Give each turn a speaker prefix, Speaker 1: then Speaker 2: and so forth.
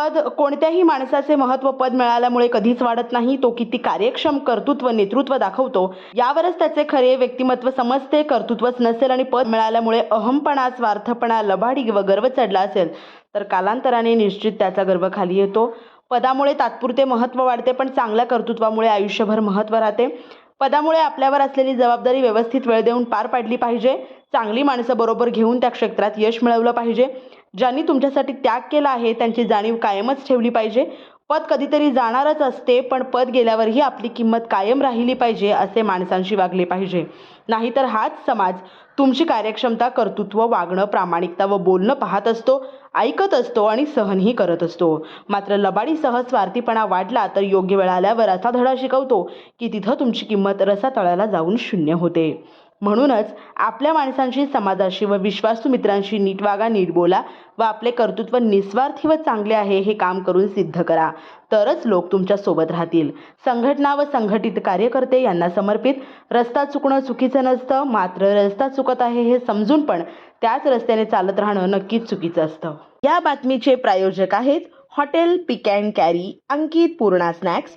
Speaker 1: पद कोणत्याही माणसाचे महत्त्व पद मिळाल्यामुळे कधीच वाढत नाही. तो किती कार्यक्षम कर्तृत्व नेतृत्व दाखवतो यावरच त्याचे खरे व्यक्तिमत्व समजते. कर्तृत्वच नसेल आणि पद मिळाल्यामुळे अहमपणा स्वार्थपणा लबाडी व गर्व चढला असेल तर कालांतराने निश्चित त्याचा गर्व खाली येतो. पदामुळे तात्पुरते महत्त्व वाढते पण चांगल्या कर्तृत्वामुळे आयुष्यभर महत्त्व राहते. पदामुळे आपल्यावर असलेली जबाबदारी व्यवस्थित वेळ देऊन पार पाडली पाहिजे. चांगली माणसं बरोबर घेऊन त्या क्षेत्रात यश मिळवलं पाहिजे. ज्यांनी तुमच्यासाठी त्याग केला आहे त्यांची जाणीव कायमच ठेवली पाहिजे. पद कधीतरी जाणारच असते पण पद गेल्यावरही आपली किंमत कायम राहिली पाहिजे असे माणसांशी वागले पाहिजे. नाहीतर हाच समाज तुमची कार्यक्षमता कर्तृत्व वागणं प्रामाणिकता व बोलणं पाहत असतो ऐकत असतो आणि सहनही करत असतो. मात्र लबाडीसह स्वार्थीपणा वाढला तर योग्य वेळ आल्यावर असा धडा शिकवतो की तिथं तुमची किंमत रसातळाला जाऊन शून्य होते. म्हणूनच आपल्या माणसांशी समाजाशी व विश्वासू मित्रांशी नीट वागा नीट बोला व आपले कर्तृत्व निस्वार्थी व चांगले आहे हे काम करून सिद्ध करा. तरच लोक तुमच्यासोबत राहतील. संघटना व संघटित कार्यकर्ते यांना समर्पित. रस्ता चुकणं चुकीचं नसतं. मात्र रस्ता चुकत आहे हे समजून पण त्याच रस्त्याने चालत राहणं नक्कीच चुकीचं असतं. या बातमीचे प्रायोजक आहेत hotel pick and carry Ankit Purna snacks.